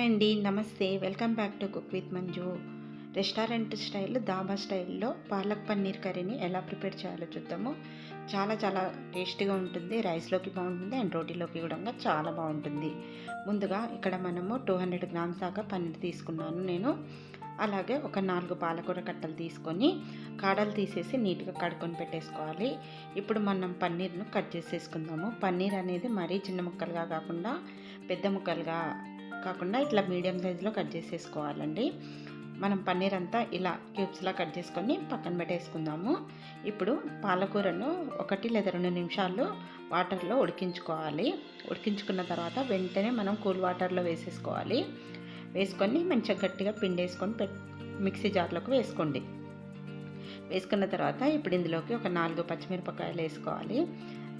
Hi అండి నమస్తే. Welcome back to cook with Manju. Restaurant style dhaba స్టైల్లో పాలక్ పన్నీర్ కర్రీని ఎలా ప్రిపేర్ చేయాలో చూద్దాము. చాలా చాలా టేస్టీగా ఉంటుంది. రైస్లోకి బాగుంటుంది అండ్ రోటీలోకి కూడా చాలా బాగుంటుంది. ముందుగా ఇక్కడ మనము టూ హండ్రెడ్ గ్రామ్స్ దాకా పన్నీర్ తీసుకున్నాను నేను. అలాగే ఒక నాలుగు పాలకూర కట్టలు తీసుకొని కాడలు తీసేసి నీట్గా కడుక్కొని పెట్టేసుకోవాలి. ఇప్పుడు మనం పన్నీర్ను కట్ చేసేసుకుందాము. పన్నీర్ అనేది మరీ చిన్న ముక్కలుగా కాకుండా పెద్ద ముక్కలుగా కాకుండా ఇట్లా మీడియం సైజులో కట్ చేసేసుకోవాలండి. మనం పన్నీర్ అంతా ఇలా క్యూబ్స్లా కట్ చేసుకొని పక్కన పెట్టేసుకుందాము. ఇప్పుడు పాలకూరను ఒకటి లేదా రెండు నిమిషాలు వాటర్లో ఉడికించుకోవాలి. ఉడికించుకున్న తర్వాత వెంటనే మనం కూల్ వాటర్లో వేసేసుకోవాలి. వేసుకొని మంచిగా గట్టిగా పిండి వేసుకొని మిక్సీ జార్లోకి వేసుకోండి. వేసుకున్న తర్వాత ఇప్పుడు ఇందులోకి ఒక నాలుగు పచ్చిమిరపకాయలు వేసుకోవాలి.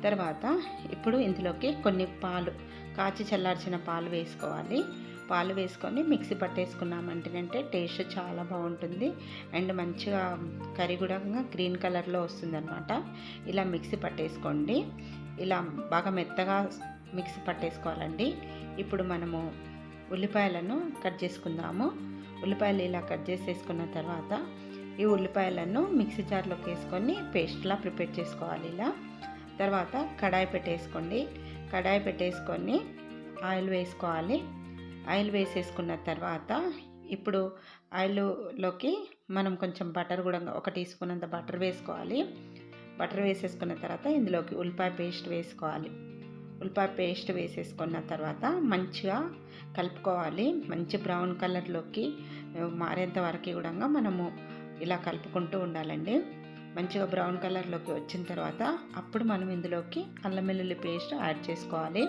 తర్వాత ఇప్పుడు ఇందులోకి కొన్ని పాలు కాచి చల్లార్చిన పాలు వేసుకోవాలి. పాలు వేసుకొని మిక్సీ పట్టేసుకున్నామంటేనంటే టేస్ట్ చాలా బాగుంటుంది. అండ్ మంచిగా కర్రీ కూడా గ్రీన్ కలర్లో వస్తుందన్నమాట. ఇలా మిక్సీ పట్టేసుకోండి. ఇలా బాగా మెత్తగా మిక్సీ పట్టేసుకోవాలండి. ఇప్పుడు మనము ఉల్లిపాయలను కట్ చేసుకుందాము. ఉల్లిపాయలు ఇలా కట్ చేసేసుకున్న తర్వాత ఈ ఉల్లిపాయలను మిక్సీ జార్లోకి వేసుకొని పేస్ట్లా ప్రిపేర్ చేసుకోవాలి ఇలా. తర్వాత కడాయి పెట్టేసుకోండి. కడాయి పెట్టేసుకొని ఆయిల్ వేసుకోవాలి. ఆయిల్ వేసేసుకున్న తర్వాత ఇప్పుడు ఆయిల్లోకి మనం కొంచెం బటర్ కూడా ఒక టీ స్పూన్ అంత బటర్ వేసుకోవాలి. బటర్ వేసేసుకున్న తర్వాత ఇందులోకి ఉల్లిపాయ పేస్ట్ వేసుకోవాలి. ఉల్లిపాయ పేస్ట్ వేసేసుకున్న తర్వాత మంచిగా కలుపుకోవాలి. మంచి బ్రౌన్ కలర్లోకి మారేంత వరకు కూడా మనము ఇలా కలుపుకుంటూ ఉండాలండి. మంచిగా బ్రౌన్ కలర్లోకి వచ్చిన తర్వాత అప్పుడు మనం ఇందులోకి అల్లం వెల్లుల్లి పేస్ట్ యాడ్ చేసుకోవాలి.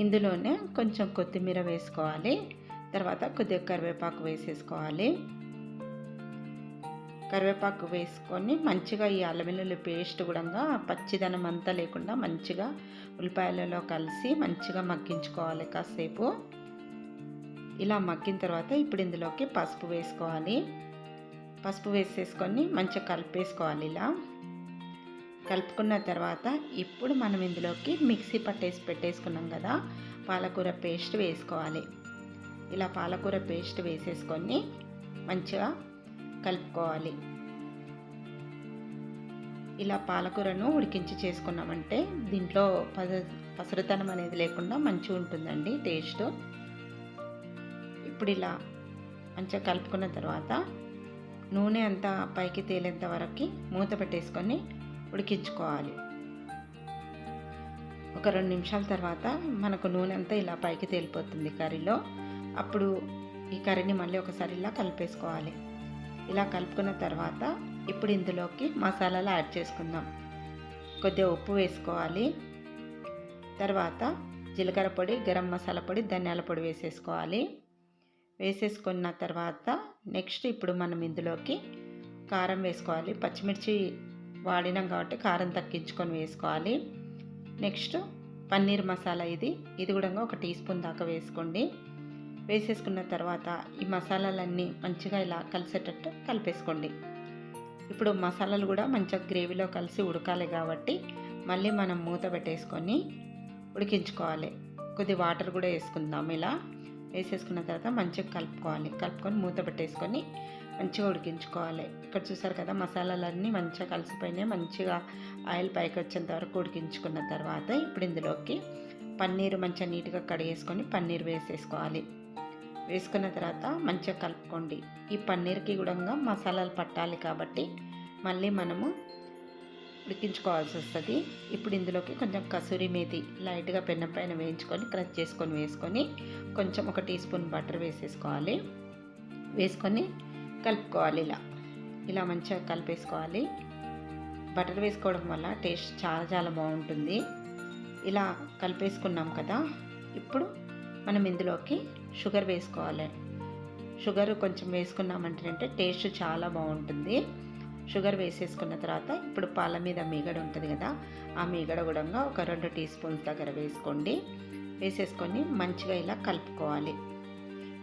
ఇందులోనే కొంచెం కొత్తిమీర వేసుకోవాలి. తర్వాత కొద్దిగా కరివేపాకు వేసేసుకోవాలి. కరివేపాకు వేసుకొని మంచిగా ఈ అల్లం వెల్లుల్లి పేస్ట్ కూడా పచ్చిదనం అంతా లేకుండా మంచిగా ఉల్లిపాయలలో కలిసి మంచిగా మగ్గించుకోవాలి కాసేపు. ఇలా మగ్గిన తర్వాత ఇప్పుడు ఇందులోకి పసుపు వేసుకోవాలి. పసుపు వేసేసుకొని మంచిగా కలిపేసుకోవాలి ఇలా. కలుపుకున్న తర్వాత ఇప్పుడు మనం ఇందులోకి మిక్సీ పట్టేసి పెట్టేసుకున్నాం కదా పాలకూర పేస్ట్ వేసుకోవాలి. ఇలా పాలకూర పేస్ట్ వేసేసుకొని మంచిగా కలుపుకోవాలి. ఇలా పాలకూరను ఉడికించి చేసుకున్నామంటే దీంట్లో పద పసరుతనం అనేది లేకుండా మంచిగా ఉంటుందండి టేస్ట్. ఇప్పుడు ఇలా మంచిగా కలుపుకున్న తర్వాత నూనె అంతా పైకి తేలేంత వరకు మూత పెట్టేసుకొని ఉడికించుకోవాలి. ఒక రెండు నిమిషాల తర్వాత మనకు నూనె అంతా ఇలా పైకి తేలిపోతుంది కర్రీలో. అప్పుడు ఈ కర్రీని మళ్ళీ ఒకసారి ఇలా కలిపేసుకోవాలి. ఇలా కలుపుకున్న తర్వాత ఇప్పుడు ఇందులోకి మసాలాలు యాడ్ చేసుకుందాం. కొద్దిగా ఉప్పు వేసుకోవాలి. తర్వాత జీలకర్ర పొడి గరం మసాలా పొడి ధనియాల పొడి వేసేసుకోవాలి. వేసేసుకున్న తర్వాత నెక్స్ట్ ఇప్పుడు మనం ఇందులోకి కారం వేసుకోవాలి. పచ్చిమిర్చి వాడినాం కాబట్టి కారం తగ్గించుకొని వేసుకోవాలి. నెక్స్ట్ పన్నీర్ మసాలా ఇది. ఇది కూడా ఒక టీ స్పూన్ దాకా వేసుకోండి. వేసేసుకున్న తర్వాత ఈ మసాలాలన్నీ మంచిగా ఇలా కలిసేటట్టు కలిపేసుకోండి. ఇప్పుడు మసాలాలు కూడా మంచిగా గ్రేవీలో కలిసి ఉడకాలి కాబట్టి మళ్ళీ మనం మూత పెట్టేసుకొని ఉడికించుకోవాలి. కొద్ది వాటర్ కూడా వేసుకుందాం ఇలా. వేసేసుకున్న తర్వాత మంచిగా కలుపుకోవాలి. కలుపుకొని మూత పెట్టేసుకొని మంచిగా ఉడికించుకోవాలి. ఇక్కడ చూసారు కదా మసాలాలన్నీ మంచిగా కలిసిపోయినాయి. మంచిగా ఆయిల్ పైకి వచ్చేంత వరకు ఉడికించుకున్న తర్వాత ఇప్పుడు ఇందులోకి పన్నీర్ మంచిగా నీట్గా కడిగేసుకొని పన్నీర్ వేసేసుకోవాలి. వేసుకున్న తర్వాత మంచిగా కలుపుకోండి. ఈ పన్నీర్కి కూడా మసాలాలు పట్టాలి కాబట్టి మళ్ళీ మనము ఉడికించుకోవాల్సి వస్తుంది. ఇప్పుడు ఇందులోకి కొంచెం కసూరి మేతి లైట్గా పెన్న పైన వేయించుకొని క్రష్ చేసుకొని వేసుకొని కొంచెం ఒక టీ స్పూన్ బటర్ వేసేసుకోవాలి. వేసుకొని కలుపుకోవాలి ఇలా. ఇలా మంచిగా కలిపేసుకోవాలి. బటర్ వేసుకోవడం వల్ల టేస్ట్ చాలా చాలా బాగుంటుంది. ఇలా కలిపేసుకున్నాం కదా. ఇప్పుడు మనం ఇందులోకి షుగర్ వేసుకోవాలి. షుగర్ కొంచెం వేసుకున్నామంటే టేస్ట్ చాలా బాగుంటుంది. షుగర్ వేసేసుకున్న తర్వాత ఇప్పుడు పాల మీద మీగడ ఉంటుంది కదా ఆ మీగడ కూడా ఒక రెండు టీ స్పూన్స్ దగ్గర వేసుకోండి. వేసేసుకొని మంచిగా ఇలా కలుపుకోవాలి.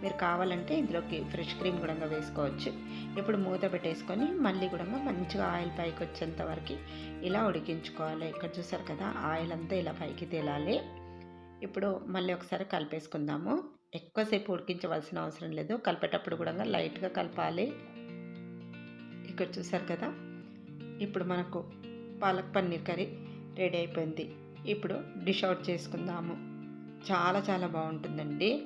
మీరు కావాలంటే ఇందులోకి ఫ్రెష్ క్రీమ్ కూడా వేసుకోవచ్చు. ఇప్పుడు మూత పెట్టేసుకొని మళ్ళీ కూడా మంచిగా ఆయిల్ పైకి వచ్చేంత వరకు ఇలా ఉడికించుకోవాలి. ఇక్కడ చూసారు కదా ఆయిల్ అంతా ఇలా పైకి తేలాలి. ఇప్పుడు మళ్ళీ ఒకసారి కలిపేసుకుందాము. ఎక్కువసేపు ఉడికించవలసిన అవసరం లేదు. కలిపేటప్పుడు కూడా లైట్గా కలపాలి. ఇక్కడ చూసారు కదా. ఇప్పుడు మనకు పాలక్ పన్నీర్ కర్రీ రెడీ అయిపోయింది. ఇప్పుడు డిష్ అవుట్ చేసుకుందాము. చాలా చాలా బాగుంటుందండి.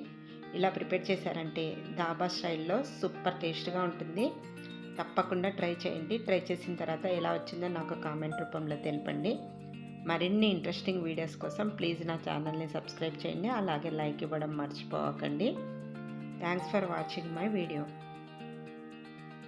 ఇలా ప్రిపేర్ చేశారంటే దాబా స్టైల్లో సూపర్ టేస్ట్గా ఉంటుంది. తప్పకుండా ట్రై చేయండి. ట్రై చేసిన తర్వాత ఎలా వచ్చిందో నాకు కామెంట్ రూపంలో తెలపండి. మరిన్ని ఇంట్రెస్టింగ్ వీడియోస్ కోసం ప్లీజ్ నా ఛానల్ని సబ్స్క్రైబ్ చేయండి. అలాగే లైక్ ఇవ్వడం మర్చిపోకండి. Thanks for watching my video.